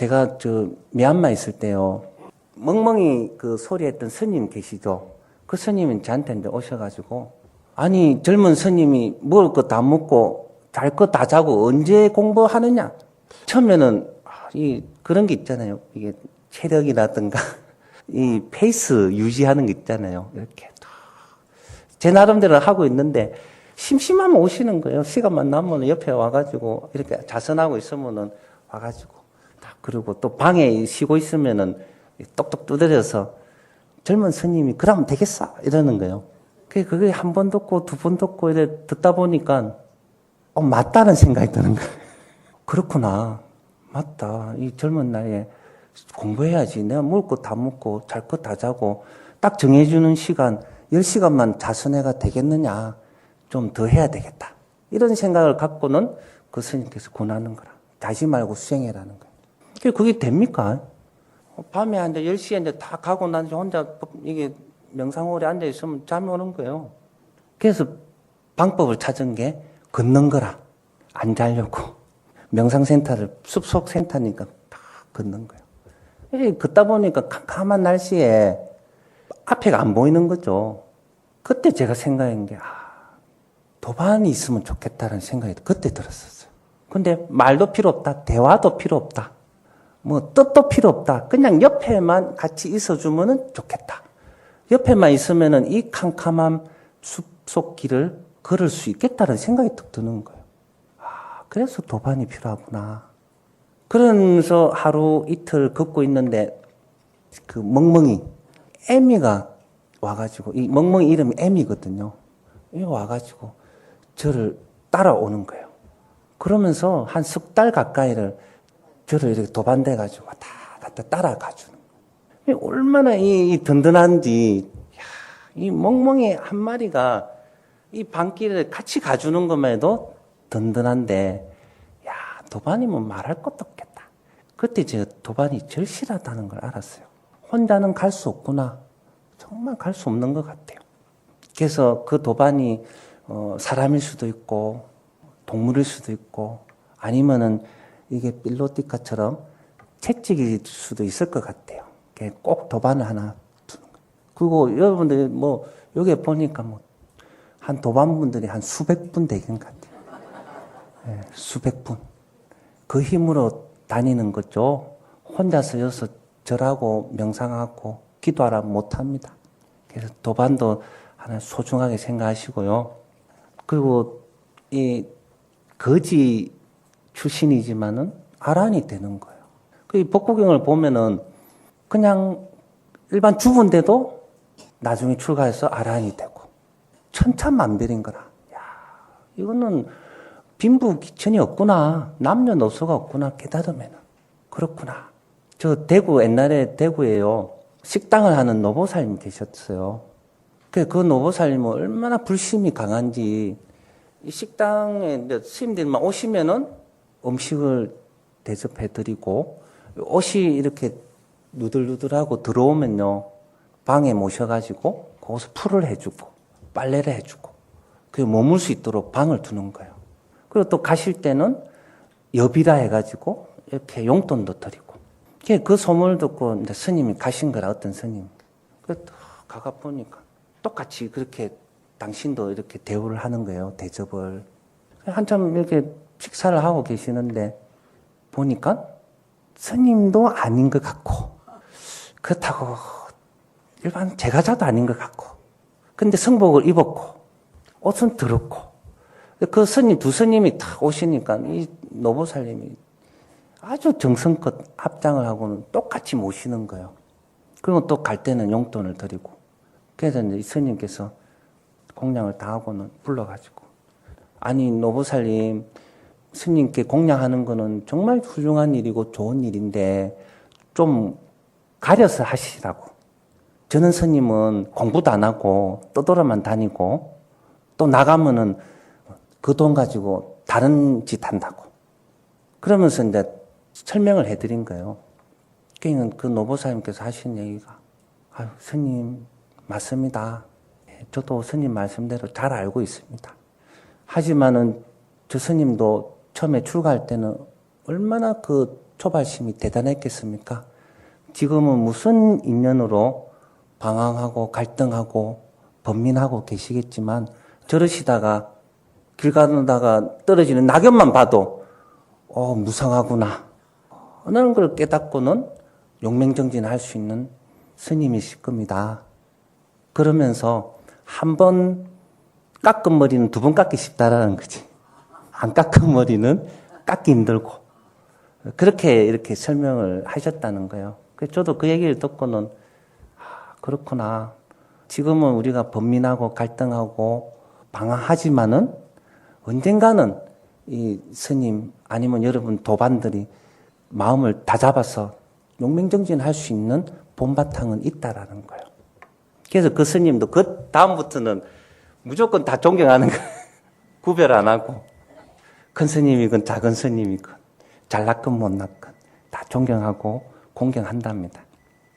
제가 저 미얀마 있을 때요. 멍멍이 그 소리했던 스님 계시죠? 그 스님이 저한테 오셔가지고 아니 젊은 스님이 먹을 거 다 먹고 잘 거 다 자고 언제 공부하느냐? 처음에는 아, 이 그런 게 있잖아요. 이게 체력이라든가 이 페이스 유지하는 게 있잖아요. 이렇게 제 나름대로 하고 있는데 심심하면 오시는 거예요. 시간만 나면 옆에 와가지고 이렇게 자선하고 있으면은 와가지고 딱 그리고 또 방에 쉬고 있으면은 똑똑 두드려서 젊은 스님이 그러면 되겠어 이러는 거예요. 그게 한 번 듣고 두 번 듣고 이래 듣다 보니까 어 맞다는 생각이 드는 거예요. 그렇구나. 맞다. 이 젊은 나이에 공부해야지. 내가 먹을 거 다 먹고 잘 거 다 자고 딱 정해주는 시간 10시간만 자선해가 되겠느냐. 좀 더 해야 되겠다. 이런 생각을 갖고는 그 스님께서 권하는 거라. 자지 말고 수행해라는 거예 요. 그게 그게 됩니까? 밤에 앉아 10시에 이제 다 가고 난 혼자 이게 명상홀에 앉아 있으면 잠이 오는 거예요. 그래서 방법을 찾은 게 걷는 거라. 안 자려고. 명상센터를 숲속 센터니까 다 걷는 거예요. 이 걷다 보니까 캄캄한 날씨에 앞에가 안 보이는 거죠. 그때 제가 생각한 게, 아, 도반이 있으면 좋겠다는 생각이 그때 들었었어요. 근데 말도 필요 없다. 대화도 필요 없다. 뭐 뜻도 필요 없다. 그냥 옆에만 같이 있어주면 좋겠다. 옆에만 있으면은 이 캄캄한 숲속 길을 걸을 수 있겠다는 생각이 딱 드는 거예요. 아, 그래서 도반이 필요하구나. 그러면서 하루 이틀 걷고 있는데 그 멍멍이 애미가 와가지고 이 멍멍이 이름이 애미거든요. 이 와가지고 저를 따라오는 거예요. 그러면서 한 석 달 가까이를 저를 이렇게 도반돼 가지고 왔다 갔다 따라가 주는 거예요. 얼마나 이, 이 든든한지 야, 이 멍멍이 한 마리가 이 방길을 같이 가주는 것만 해도 든든한데 야 도반이면 말할 것도 없겠다. 그때 제가 도반이 절실하다는 걸 알았어요. 혼자는 갈 수 없구나. 정말 갈 수 없는 것 같아요. 그래서 그 도반이 어, 사람일 수도 있고 동물일 수도 있고 아니면은 이게 필로티카처럼 채찍일 수도 있을 것 같아요. 꼭 도반을 하나 두는 거예요. 그리고 여러분들 뭐 여기 보니까 뭐 한 도반분들이 한 수백 분 되긴 같아요. 네, 수백 분. 그 힘으로 다니는 거죠. 혼자서 여기서 절하고 명상하고 기도하라 못합니다. 그래서 도반도 하나 소중하게 생각하시고요. 그리고 이 거지 출신이지만은 아란이 되는 거예요. 그 복구경을 보면은 그냥 일반 주부인데도 나중에 출가해서 아란이 되고 천차만별인 거라. 야, 이거는 빈부귀천이 없구나. 남녀노소가 없구나. 깨달으면 그렇구나. 저 대구 옛날에 대구에요. 식당을 하는 노보살님 계셨어요. 그, 그 노보살님은 얼마나 불심이 강한지 이 식당에 스님들만 오시면은 음식을 대접해 드리고 옷이 이렇게 누들누들하고 들어오면요 방에 모셔가지고 거기서 풀을 해주고 빨래를 해주고 그 머물 수 있도록 방을 두는 거예요. 그리고 또 가실 때는 여비라 해가지고 이렇게 용돈도 드리고 그 소문을 듣고 이제 스님이 가신 거라 어떤 스님. 그 가가 보니까 똑같이 그렇게 당신도 이렇게 대우를 하는 거예요. 대접을. 한참 이렇게 식사를 하고 계시는데 보니까 스님도 아닌 것 같고 그렇다고 일반 제가자도 아닌 것 같고 근데 성복을 입었고 옷은 더럽고 그 스님 두 스님이 탁 오시니까 이 노보살님이 아주 정성껏 합장을 하고는 똑같이 모시는 거예요. 그리고 또 갈 때는 용돈을 드리고 그래서 이제 이 스님께서 공양을 다 하고는 불러가지고 아니 노보살님 스님께 공양하는 거는 정말 훌륭한 일이고 좋은 일인데 좀 가려서 하시라고. 저는 스님은 공부도 안 하고 떠돌아만 다니고 또 나가면은 그 돈 가지고 다른 짓 한다고. 그러면서 이제 설명을 해드린 거예요. 그러니까 그 노보사님께서 하신 얘기가, 아유, 스님, 맞습니다. 저도 스님 말씀대로 잘 알고 있습니다. 하지만은 저 스님도 처음에 출가할 때는 얼마나 그 초발심이 대단했겠습니까? 지금은 무슨 인연으로 방황하고 갈등하고 번민하고 계시겠지만 저러시다가 길 가다가 떨어지는 낙엽만 봐도 어 무상하구나 하는 걸 깨닫고는 용맹정진할 수 있는 스님이실 겁니다. 그러면서 한 번 깎은 머리는 두 번 깎기 쉽다라는 거지. 안 깎은 머리는 깎기 힘들고. 그렇게 이렇게 설명을 하셨다는 거예요. 그래서 저도 그 얘기를 듣고는, 아, 그렇구나. 지금은 우리가 번민하고 갈등하고 방황하지만은 언젠가는 이 스님 아니면 여러분 도반들이 마음을 다잡아서 용맹정진할 수 있는 본바탕은 있다라는 거예요. 그래서 그 스님도 그 다음부터는 무조건 다 존경하는 거 구별 안 하고 큰 스님이건 작은 스님이건 잘났건 못났건 다 존경하고 공경한답니다.